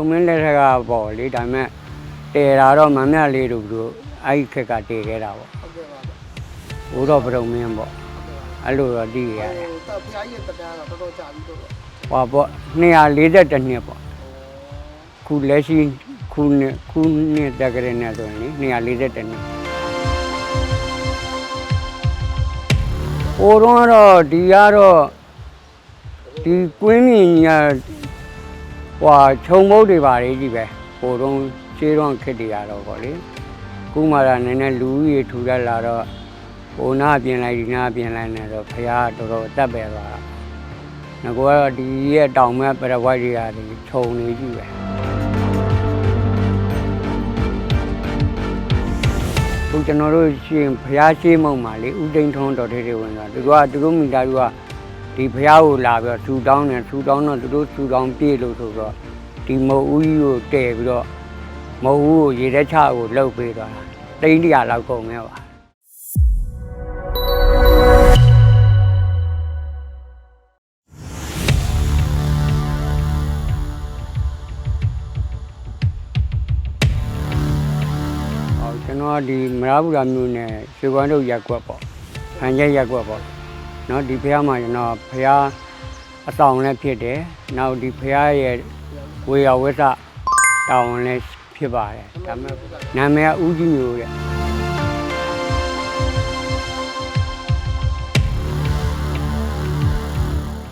ရုံမင်းလက်ထက်ကပေါ့လေဒါပေမဲ့တဲတာတော့မမြလေးတို့တို့အဲ့ဒီခက်ကတည်ခဲ့တာပေါ့ဟုတ်ကဲ့ပါဗျဘိုးတော်ပရုံမင်းပေါ့အဲ့လိုတော့တည်ရတယ်ဟိုတပ်ဖျားကြီးရဲ့တက်တန်းကတော့တော်တော်ကြာပြီတော့ဟောပေါ့242နှစ်ပေါ့ခုလက်ရှိခုနှစ်ခုနှစ်တက်ကလေးနဲ့ဆိုရင်လေ242နှစ်ဟိုတော့ကတော့ဒီကတော့ဒီကွင်းမြင်ညာ ဟွာခြုံမုတ်တွေပါလေကြီးပဲဟိုတော့ရှေးတော့ခက်တွေရတော့ပေါ့လေခုမှလာနည်းနည်းလူကြီးထူတတ်လာတော့ဟိုနာပြင်လိုက်ဒီနာပြင်လိုက်နေတော့ဖះတော်တော်အသက်ပဲသွားတာငါကတော့ဒီရဲ့တောင်မဲ့ပရဝိုက်တွေကနေခြုံနေကြည့်ပဲခုကျွန်တော်တို့ရှင်ဖျားရှိမုံမှာလေဥဒိန်ထုံးတော်ထဲတွေဝင်တာသူတို့ကသူတို့မိသားစုက ဒီဖျားကိုလာပြီးတော့ထူတောင်းတယ်ထူတောင်းတော့သူတို့ထူတောင်းပြေလို့ဆိုတော့ဒီမုတ်ဦးကြီးကိုတည်ပြီးတော့မုတ်ဦးကိုရေထဲချကိုလှုပ်ပေးသွားတာတိန်းတရာလောက်ကုန်ခဲ့ပါဟောကျွန်တော်ကဒီမရဘူးလာမျိုးနဲ့ရွှေကွမ်းတို့ရက်ကွက်ပေါ့ဖန်ကျက်ရက်ကွက်ပေါ့ နော်ဒီဖះမှာကျွန်တော်ဖះအတောင်လည်းဖြစ်တယ်နောက်ဒီဖះရဲ့ဝေယဝိသတောင်လည်းဖြစ်ပါတယ်ဒါမဲ့နာမည်ကဦးကြီးမျိုးတဲ့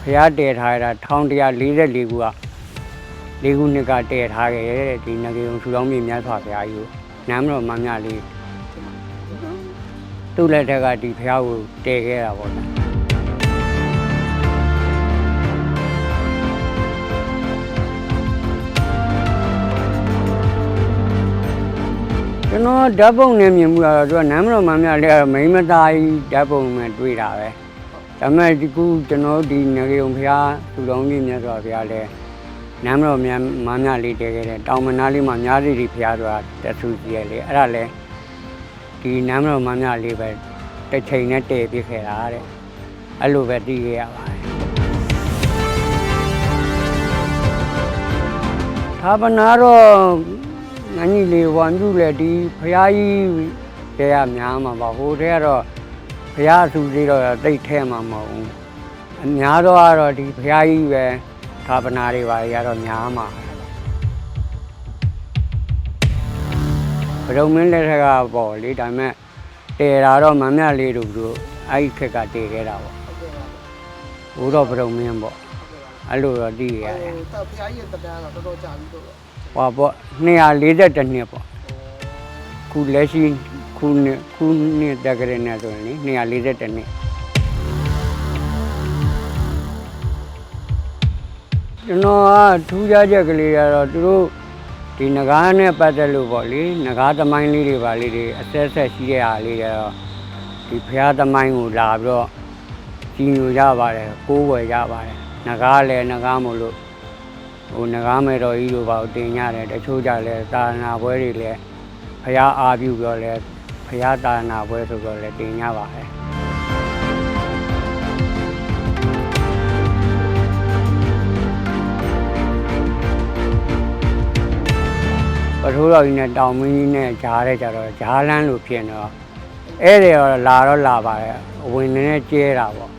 ဖះတည်ထားတာ1144ခုကလေးခုနှစ်ကတည်ထားခဲ့တဲ့ဒီငကေုံထူထောင်မြေမြတ်စွာဘုရားကြီးကိုနမ်းမတော်မမြလေးသူ့လက်ထက်ကဒီဘုရားကိုတည်ခဲ့တာပေါ့ဗျာ ကျွန်တော်ဓာတ်ပုံနဲ့မြင်မှုကတော့သူကနမ်းမတော်မမြလေးကတော့မိန်းမသားကြီးဓာတ်ပုံနဲ့တွေ့တာပဲဒါပေမဲ့ဒီခုကျွန်တော်ဒီငရေုံဖះသူတော်ကြီးမြတ်စွာဘုရားလဲနမ်းမတော်မြတ်မမြလေးတည်ခဲ့တဲ့တောင်မနာလေးမှာများစီဒီဖះဆိုတာတဆူကြီးရလေအဲ့ဒါလဲဒီနမ်းမတော်မမြလေးပဲတစ်ချိန်နဲ့တည်ပြခဲ့တာတဲ့အဲ့လိုပဲတည်ခဲ့ရပါတယ်သာပနာတော့ ငန်းကြီးလေးဝမ်ပြူလေဒီဖះကြီးတဲရများမှာပါဟိုတဲကတော့ဖះအဆူသေးတော့တိတ်ထဲမှာမဟုတ်ဘူးအများတော့ကတော့ဒီဖះကြီးပဲသာပနာတွေပါတွေကတော့များမှာဘရုံမင်းလက်ထက်ကပေါ့လေဒါပေမဲ့တဲတာတော့မမြလေးတို့တို့အဲ့ဒီခက်ကတည်ခဲ့တာပေါ့ဟုတ်ကဲ့ပါဘိုးတော်ဘရုံမင်းပေါ့အဲ့လိုတော့တည်ရတယ်ဟိုတပ်ဖျားကြီးရဲ့တက်တန်းကတော့တော်တော်ကြာပြီတော့ ဟောပေါ့242နှစ်ပေါ့ခုလက်ရှိခုနှစ်ခုနှစ်တက်ကလေးနဲ့ဆိုရင်လေ242နှစ်ကျွန်တော်ကထူးခြားချက်ကလေးကတော့သူတို့ဒီငကားနဲ့ပတ်သက်လို့ပေါ့လေငကားသမိုင်းလေးတွေပါလေးတွေအဆက်ဆက်ရှိတဲ့အားလေးတွေတော့ဒီဖျားသမိုင်းကိုလာပြီးတော့ကြီးညိုကြပါတယ်ကိုးဝယ်ကြပါတယ်ငကားလည်းငကားမို့လို့ ဟိုငကားမယ်တော်ကြီးတို့ပါတင်ရတယ်တချို့ကြလဲသာသနာပွဲတွေလဲဖရာအားပြုပြောလဲဖရာသာသနာပွဲဆိုတော့လဲတင်ရပါတယ်ပထိုးတော်ကြီးနဲ့တောင်မင်းကြီးနဲ့ဂျားတဲ့ကြတော့ဂျားလန်းလို့ဖြစ်နေတော့အဲ့ဒီတော့လာတော့လာပါတယ်အဝင်နေနဲ့ကျဲတာပေါ့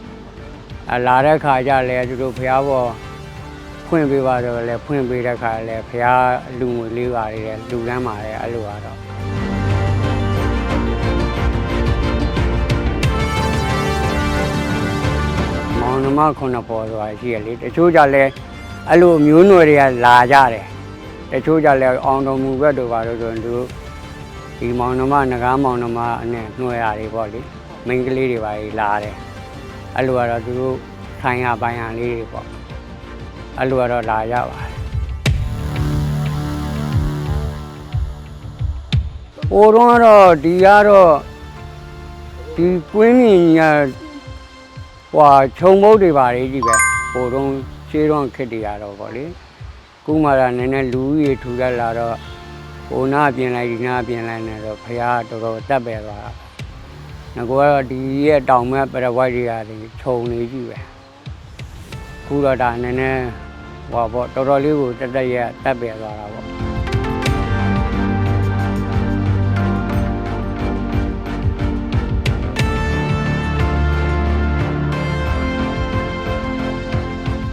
အလာတဲ့ခါကျလဲသူတို့ဖရာဘော ဖွင့်ပေးပါတော့လေဖွင့်ပေးတဲ့ခါလဲဖះလူငွေလေးပါလေလူလမ်းပါလေအဲ့လိုကတော့မောင်နှမခုနှစ်ပေါ်ဆိုတာရှိရလေတချို့ကြလဲအဲ့လိုမျိုးနွယ်တွေကလာကြတယ်တချို့ကြလဲအောင်တော်မူဘက်တို့ပါတော့ဆိုရင်သူတို့ဒီမောင်နှမငကားမောင်နှမနဲ့နှွယ်ရတွေပေါ့လေမိန်းကလေးတွေပါလေလာတယ်အဲ့လိုကတော့သူတို့ဆိုင်ရပိုင်းရလေးတွေပေါ့ အဲ့လိုကတော့လာရပါတယ်။ဟိုတော့ကတော့ဒီကတော့ဒီကွင်းမြင်ညာဟွာခြုံမုတ်တွေပါလေကြီးပဲဟိုတော့ရှေးတော့ခက်တွေရတော့ဗောလေခုမှလာနည်းနည်းလူကြီးထူတတ်လာတော့ဟိုနာပြင်လိုက်ဒီနာပြင်လိုက်နေတော့ဖះတော်တော်တက်ပဲသွားတာငါကတော့ဒီရဲ့တောင်မဲ့ပရဝိုက်တွေကနေခြုံနေကြည့်ပဲခုတော့ဒါနည်းနည်း ဟောပေါ့တော်တော်လေးကိုတက်တက်ရက်တက်ပြဲသွားတာပေါ့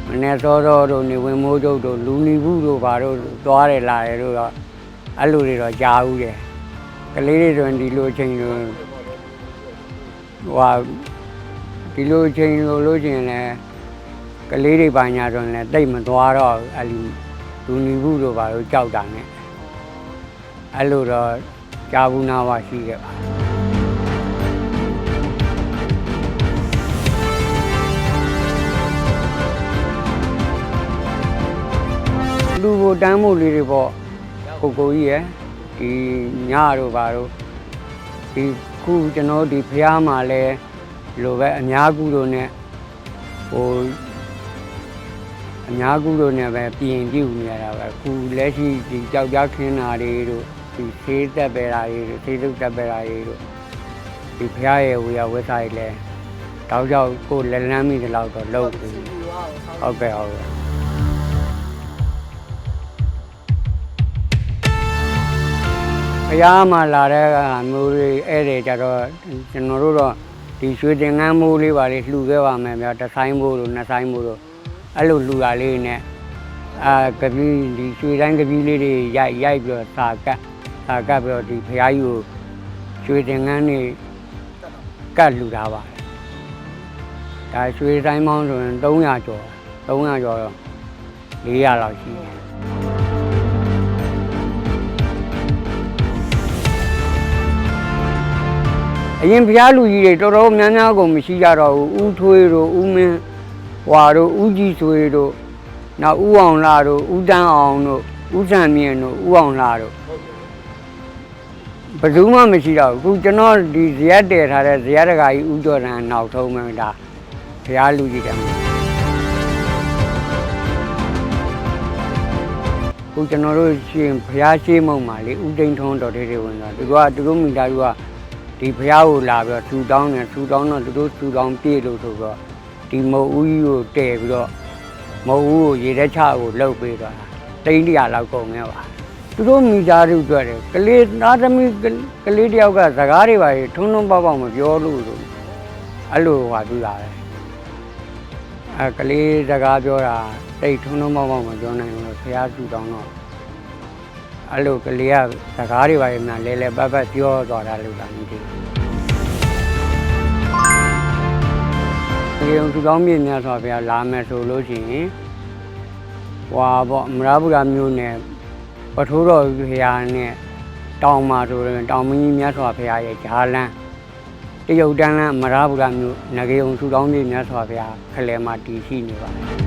မနေ့စောစောတို့နေဝင်မိုးကျုပ်တို့လူနီဘူးတို့ဘာတို့သွားတယ်လာတယ်တို့တော့အဲ့လိုတွေတော့ကြားဦးတယ်ကလေးတွေဆိုရင်ဒီလိုအချိန်လိုဟွာဒီလိုအချိန်လိုလို့ချင်းလည်း ကလေးတွေပါညာဆိုရင်လည်းတိတ်မသွားတော့ဘူးအဲ့ဒီလူနီဘူးတို့ဘာတို့ကြောက်တာနဲ့အဲ့လိုတော့ကြားဘူးနာပါရှိခဲ့ပါလူကိုတန်းဖို့လေးတွေပေါ့ကိုကိုကြီးရယ်ဒီညတို့ပါတို့ဒီခုကျွန်တော်ဒီဖះမှာလဲလိုပဲအများကူတို့ ਨੇ ဟို အများကူတို့ ਨੇ ပဲပြင်ပြုတ်နေရတာပဲခုလက်ရှိဒီကြောက်ကြခင်းတာတွေတို့ဒီသေးတက်ပဲတာတွေတို့သေးတုတ်တက်ပဲတာတွေတို့ဒီဖះရဲ့ဝေယဝက်ဆိုင်လဲတောက်ကြောက်ကိုလက်လန်းမိတဲ့လောက်တော့လုံးပြီဟုတ်ကဲ့ဟုတ်ကဲ့ဘုရားမှာလာတဲ့ကမျိုးတွေဧည့်တယ်ကြတော့ကျွန်တော်တို့တော့ဒီရွှေတင်ငန်းမိုးလေးပါလေးလှူခဲ့ပါမယ်ဗျာတစ်ဆိုင်မိုးတို့နှစ်ဆိုင်မိုးတို့ အဲ့လိုလှူတာလေးနဲ့အာကပီးဒီရွှေတိုင်းကပီးလေးတွေရိုက်ရိုက်ပြီးတော့စာကတ်စာကတ်ပြီးတော့ဒီဘုရားကြီးကိုရွှေတင်ငန်းနေကတ်လှူတာပါတယ်ဒါရွှေတိုင်းမောင်းဆိုရင်300ကျော်300ကျော်တော့400လောက်ရှိတယ်အရင်ဘုရားလူကြီးတွေတော်တော်များများကိုမရှိကြတော့ဘူးဥထွေးတို့ဥမင်း ဟွာတို့ဥကြီးဆွေတို့နောက်ဥအောင်လာတို့ဥတန်းအောင်တို့ဥဆံမြင့်တို့ဥအောင်လာတို့ဘယ်သူမှမရှိတော့ဘူးအခုကျွန်တော်ဒီဇရက်တည်ထားတဲ့ဇရက်တကာကြီးဥကျော်တန်နောက်ထုံးမှဒါဘုရားလူကြီးတယ်ခုကျွန်တော်တို့ရှင်ဘုရားရှိမုံမှာလေဥတိန်ထုံးတော်သေးသေးဝင်တာသူကသူတို့မိသားစုကဒီဘုရားကိုလာပြီးတော့ထူတောင်းတယ်ထူတောင်းတော့သူတို့ထူတောင်းပြည့်လို့ဆိုတော့ ဒီမုတ်ဦးကြီးကိုတည်ပြီးတော့မုတ်ဦးကိုရေထဲချကိုလှုပ်ပေးသွားတာတိန်းတရာလောက်ကုန်ခဲ့ပါသူတို့မိသားစုတွေ့တယ်ကလေးသားသမီးကလေးတယောက်ကစကားတွေပါထုံထုံပေါက်ပေါက်မပြောလို့ဆိုအဲ့လိုဟာသူလာတယ်အဲကလေးစကားပြောတာတိတ်ထုံထုံပေါက်ပေါက်မပြောနိုင်ဘူးလို့ဘုရားထူတောင်းတော့အဲ့လိုကလေးကစကားတွေပါရင်လဲလဲပတ်ပတ်ပြောသွားတာလို့လာမသိဘူး ဒီုံသူကောင်းမြင့်များစွာဘုရားလာမယ်ဆိုလို့ရှိရင်ဟွာပေါ့အမရဗုဒ္ဓမျိုးနဲ့ပထိုးတော်ဘုရားနဲ့တောင်မာဆိုရင်တောင်မင်းကြီးမြတ်စွာဘုရားရဲ့ဂျာလန်းတရုတ်တန်းလန်းအမရဗုဒ္ဓမျိုးငရေုံသူကောင်းမြင့်များစွာဘုရားခလဲမှာတည်ရှိနေပါတယ်